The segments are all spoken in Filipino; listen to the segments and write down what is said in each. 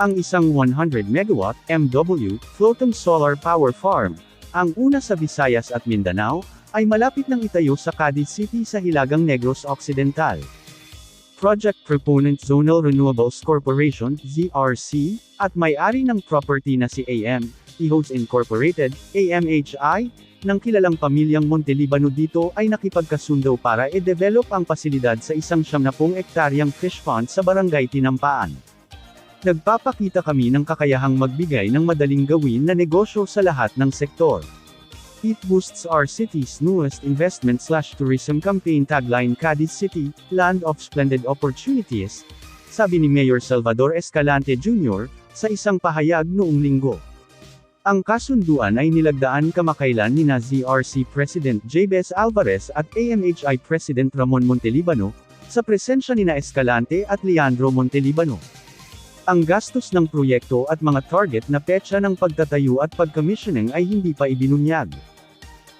Ang isang 100 megawatt MW floating solar power farm, ang una sa Visayas at Mindanao, ay malapit ng itayo sa Cadiz City sa Hilagang Negros Occidental. Project Proponent Zonal Renewables Corporation, ZRC, at may-ari ng property na si AM, Ihos Incorporated, AMHI, ng kilalang pamilyang Montelibano dito ay nakipagkasundo para i-develop ang pasilidad sa isang 70 ektaryang fish pond sa barangay Tinampaan. Nagpapakita kami ng kakayahang magbigay ng madaling gawin na negosyo sa lahat ng sektor. It boosts our city's newest investment slash tourism campaign tagline Cadiz City, Land of Splendid Opportunities, sabi ni Mayor Salvador Escalante Jr., sa isang pahayag noong linggo. Ang kasunduan ay nilagdaan kamakailan ni ZRC President Jabez Alvarez at AMHI President Ramon Montelibano, sa presensya ni na Escalante at Leandro Montelibano. Ang gastos ng proyekto at mga target na petsa ng pagtatayo at pagcommissioning ay hindi pa ibinunyag.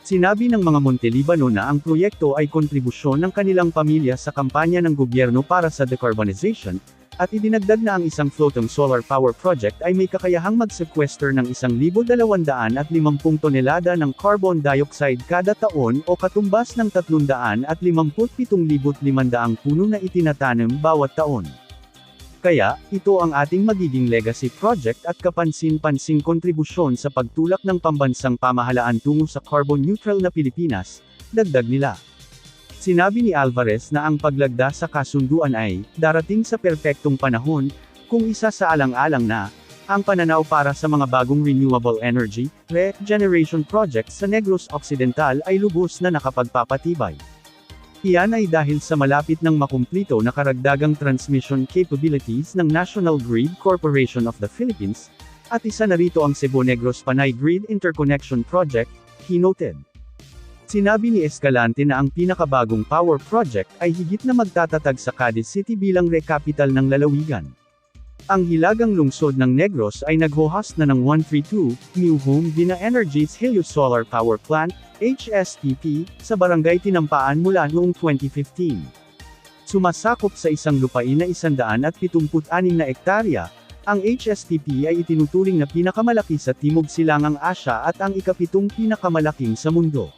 Sinabi ng mga Montelibano na ang proyekto ay kontribusyon ng kanilang pamilya sa kampanya ng gobyerno para sa decarbonization, at idinagdag na ang isang floating solar power project ay may kakayahang mag-sequester ng 1,250 tonelada ng carbon dioxide kada taon o katumbas ng 357,500 puno na itinatanim bawat taon. Kaya, ito ang ating magiging legacy project at kapansin-pansing kontribusyon sa pagtulak ng pambansang pamahalaan tungo sa carbon neutral na Pilipinas, dagdag nila. Sinabi ni Alvarez na ang paglagda sa kasunduan ay, darating sa perpektong panahon, kung isa sa alang-alang na, ang pananaw para sa mga bagong renewable energy, regeneration projects sa Negros Occidental ay lubos na nakapagpapatibay. Iyan ay dahil sa malapit ng makumplito na karagdagang transmission capabilities ng National Grid Corporation of the Philippines, at isa na rito ang Cebu Negros Panay Grid Interconnection Project, he noted. Sinabi ni Escalante na ang pinakabagong power project ay higit na magtatatag sa Cadiz City bilang re-capital ng lalawigan. Ang hilagang lungsod ng Negros ay naghohas na ng 132, New Home Vina Energies Helios Solar Power Plant, HSPP, sa Barangay Tinampaan mula noong 2015. Sumasakop sa isang lupain na 176 na ektarya, ang HSPP ay itinuturing na pinakamalaki sa Timog Silangang Asya at ang ikapitong pinakamalaking sa mundo.